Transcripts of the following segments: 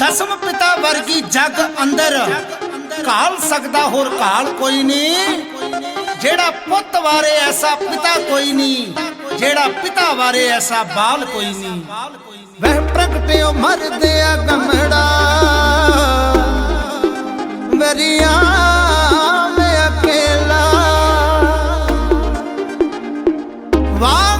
ਦਸਮ ਪਿਤਾ ਵਰਗੀ ਜਗ ਅੰਦਰ ਕਾਲ ਸਕਦਾ ਹੋਰ ਕਾਲ ਕੋਈ ਨਹੀਂ। ਜਿਹੜਾ ਪੁੱਤ ਵਾਰੇ ਐਸਾ ਪਿਤਾ ਕੋਈ ਨਹੀਂ, ਜਿਹੜਾ ਪਿਤਾ ਵਾਰੇ ਐਸਾ ਬਾਲ ਕੋਈ ਨਹੀਂ। ਵਹਿ ਪ੍ਰਗਟਿਓ ਮਰਦੇ ਆ ਗਮੜਾ, ਵਰੀਆਂ ਵਾਹ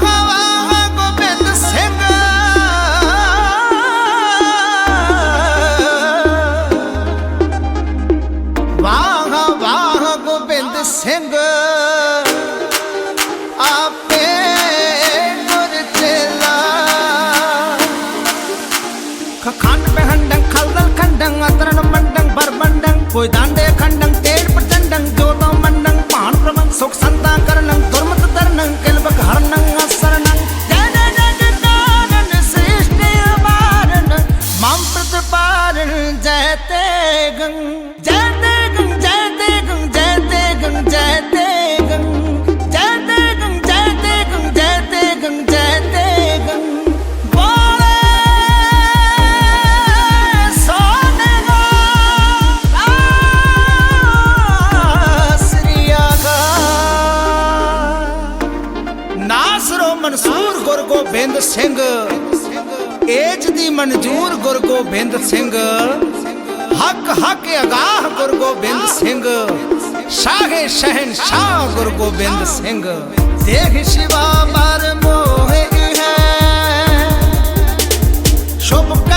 Kakan behandang, kalal kandang, ataranam mandang, barbandang, koi dande kandang, ted patandang, jodha mandang, paan praman, sok santa karanang, dormat taranang, kelbak haranang, asaranang, जयते गंग ਮਨਸੂਰ ਗੁਰ ਗੋਬਿੰਦ ਸਿੰਘ। ਏਜ ਦੀ ਮਨਜੂਰ ਗੁਰ ਗੋਬਿੰਦ ਸਿੰਘ। ਹੱਕ ਹੱਕ, ਅਗਾਹ ਗੁਰ ਗੋਬਿੰਦ ਸਿੰਘ। ਸ਼ਾਹੇ ਸ਼ਹਿਨ ਸ਼ਾਹ ਗੁਰ ਗੋਬਿੰਦ ਸਿੰਘ। ਦੇਖ ਸ਼ਿਵਾ ਮਰ ਮੋਹਿ ਹੈ। ਸ਼ੁਭ